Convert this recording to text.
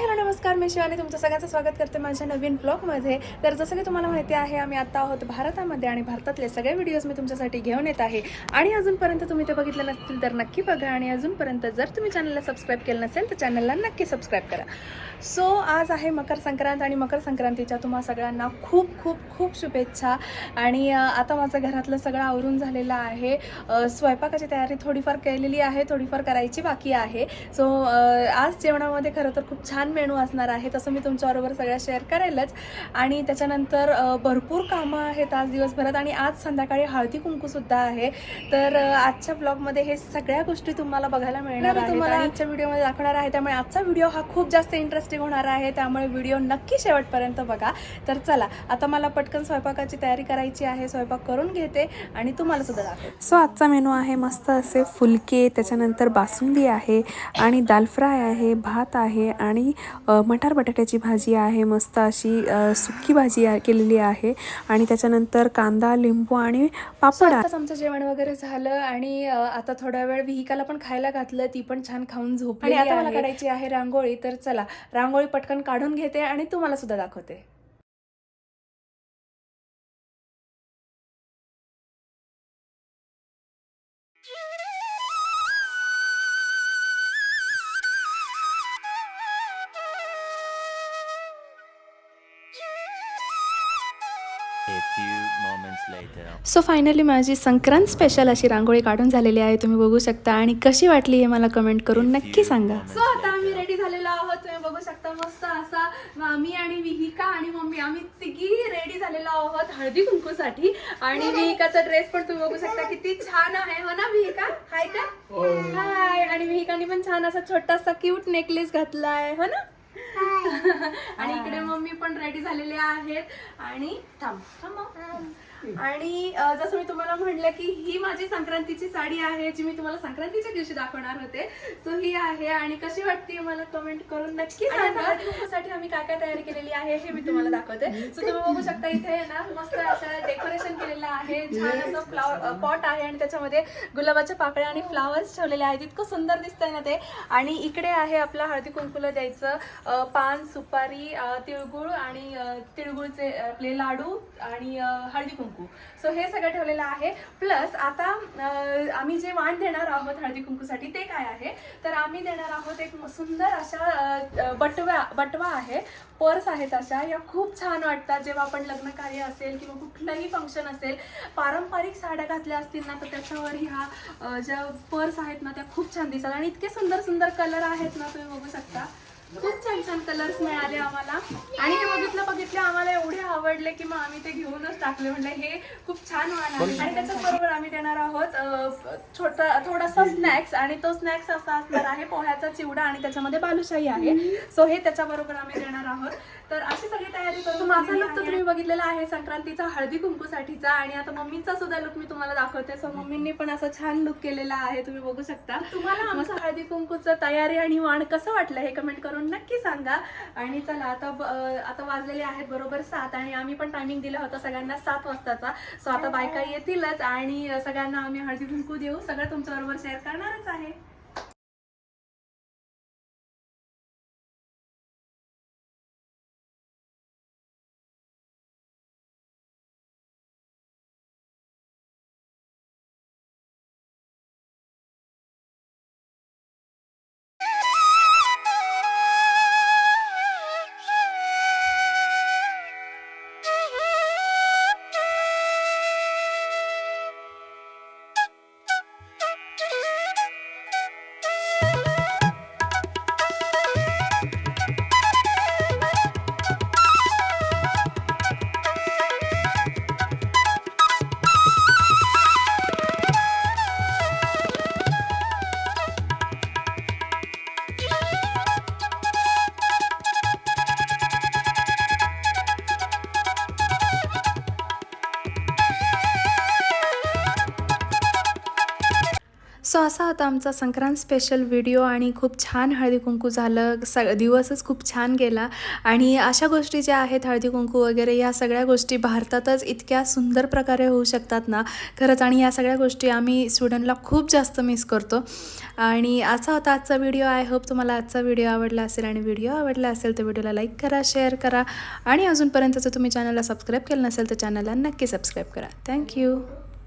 Hello नमस्कार मी शिवानी. तुमचं सगळ्यांचं स्वागत करते माझ्या नवीन ब्लॉगमध्ये. तर जसं की तुम्हाला माहिती आहे आम्ही आत्ता आहोत भारतामध्ये आणि भारतातले सगळे व्हिडिओज मी तुमच्यासाठी घेऊन येत आहे. आणि अजूनपर्यंत तुम्ही ते बघितले नसतील तर नक्की बघा आणि अजूनपर्यंत जर तुम्ही चॅनलला सबस्क्राईब केलं नसेल तर चॅनलला नक्की सबस्क्राईब करा. सो आज आहे मकर संक्रांत आणि मकर संक्रांतीच्या तुम्हा सगळ्यांना खूप खूप खूप शुभेच्छा. आणि आता माझं घरातलं सगळं आवरून झालेलं आहे. स्वयंपाकाची तयारी थोडीफार केलेली आहे थोडीफार करायची बाकी आहे. सो आज जेवणामध्ये खरं तर खूप छान मेनू असणार आहे तसं मी तुमच्याबरोबर सगळ्या शेअर करेलच. आणि त्याच्यानंतर भरपूर कामं आहेत आज दिवसभरात आणि आज संध्याकाळी हळदी कुंकूसुद्धा आहे. तर आजच्या ब्लॉगमध्ये हे सगळ्या गोष्टी तुम्हाला बघायला मिळणार आहेत तुम्हाला आजच्या व्हिडिओमध्ये दाखवणार आहे. त्यामुळे आजचा व्हिडिओ हा खूप जास्त इंटरेस्टिंग होणार आहे. त्यामुळे व्हिडिओ नक्की शेवटपर्यंत बघा. तर चला आता मला पटकन स्वयंपाकाची तयारी करायची आहे. स्वयंपाक करून घेते आणि तुम्हाला सुद्धा दाखवते. सो आजचा मेनू आहे मस्त असे फुलके त्याच्यानंतर बासुंदी आहे आणि दाल फ्राय आहे भात आहे आणि मटार बटाट्याची भाजी आहे मस्त अशी अ, सुकी भाजी केलेली आहे. आणि त्याच्यानंतर कांदा लिंबू आणि पापड आमचं जेवण वगैरे झालं आणि आता थोड्या वेळ विहिकाला पण खायला घातलं ती पण छान खाऊन झोपली आणि आता मला काढायची आहे रांगोळी तर चला रांगोळी पटकन काढून घेते आणि तुम्हाला सुद्धा दाखवते. सो फायनली माझी संक्रांत स्पेशल अशी रांगोळी काढून झालेली आहे. तुम्ही बघू शकता. आणि कशी वाटली हे मला कमेंट करून नक्की सांगा. सो आता आम्ही रेडी झालेलो आहोत. तुम्ही बघू शकता मस्त असा मी आणि विहिका आणि मम्मी. आम्ही तिघी रेडी झालेलो आहोत हळदी कुंकूसाठी. आणि विहिकाचा ड्रेस पण तुम्ही बघू शकता. किती छान आहे. हो ना विहिका? हाय का? हाय आणि विहिकाने पण छान असा छोटासा क्यूट नेकलेस घातलाय. हो ना? आणि इकडे मम्मी पण रेडी झालेले आहेत. आणि थांब थांब आणि जसं मी तुम्हाला म्हणलं की ही माझी संक्रांतीची साडी आहे जी मी तुम्हाला संक्रांतीच्या दिवशी दाखवणार होते. सो ही आहे. आणि कशी वाटते मला कमेंट करून नक्की सांगा. साठी आम्ही काय काय तयारी केलेली आहे हे मी तुम्हाला दाखवते. सो तुम्ही बघू शकता इथे ना मस्त असं डेकोरेशन केलेलं आहे. छान असं फ्लावर पॉट आहे आणि त्याच्यामध्ये गुलाबाच्या पाकळ्या आणि फ्लावर्स ठेवलेले आहेत. इतकं सुंदर दिसतंय ना ते. आणि इकडे आहे आपला हळदी कुंकुला द्यायचं. पान सुपारी तिळगुळ आणि तिळगुळचे आपले लाडू आणि हळदी कुंकू. सो हे सगळं ठेवलेलं आहे. प्लस आता आम्ही जे वाण देणार आहोत हळदी कुंकूसाठी ते काय आहे? तर आम्ही देणार आहोत एक सुंदर अशा बटव्या बटवा आहे. पर्स आहेत अशा. या खूप छान वाटतात. जेव्हा आपण लग्न कार्य असेल किंवा कुठलंही फंक्शन असेल पारंपरिक साड्या घातल्या असतील ना तर त्याच्यावर ह्या ज्या पर्स आहेत ना त्या खूप छान दिसतात. आणि इतके सुंदर सुंदर कलर आहेत ना तुम्ही बघू शकता. खूप छान छान कलर्स मिळाले आम्हाला. आणि हे बघितलं बघितलं आम्हाला एवढे आवडले की मग आम्ही ते घेऊनच टाकले. म्हणलं हे खूप छान वाण आहे. आणि त्याच्याच बरोबर आम्ही देणार आहोत छोटा थोडासा स्नॅक्स आणि तो स्नॅक्स असा असणार आहे पोह्याचा चिवडा आणि त्याच्यामध्ये बालुशाही आहे. सो हे त्याच्याबरोबर आम्ही देणार आहोत. तर अशी सगळी तयारी करून माझा लुक तर तुम्ही बघितलेला आहे संक्रांतीचा हळदी कुंकूसाठीचा. आणि आता मम्मीचा सुद्धा लुक मी तुम्हाला दाखवते. सो मम्मींनी पण असं छान लुक केलेला आहे तुम्ही बघू शकता. तुम्हाला आमचं हळदी कुंकूचं तयारी आणि वाण कसं वाटलं हे कमेंट करून नक्की सांगा. आणि चला आता ब- आता वाजलेले आहेत बरोबर सात आणि आम्ही पण टायमिंग दिला होता सगळ्यांना सात वाजताचा. सो आता बायका येतीलच आणि सगळ्यांना आम्ही हळदी कुंकू देऊ. सगळं तुमच्याबरोबर शेअर करणारच आहे. सो असा होता आमचा संक्रांत स्पेशल व्हिडिओ आणि खूप छान हळदी कुंकू झालं. स दिवसच खूप छान गेला. आणि अशा गोष्टी ज्या आहेत हळदी कुंकू वगैरे या सगळ्या गोष्टी भारतातच इतक्या सुंदर प्रकारे होऊ शकतात ना. खरंच आणि या सगळ्या गोष्टी आम्ही स्वीडनला खूप जास्त मिस करतो. आणि असा होता आजचा व्हिडिओ आय होप तुम्हाला आजचा व्हिडिओ आवडला असेल आणि व्हिडिओ आवडला असेल तर व्हिडिओला लाईक करा शेअर करा. आणि अजूनपर्यंत जर तुम्ही चॅनलला सबस्क्राईब केलं नसेल तर चॅनलला नक्की सबस्क्राईब करा. थँक्यू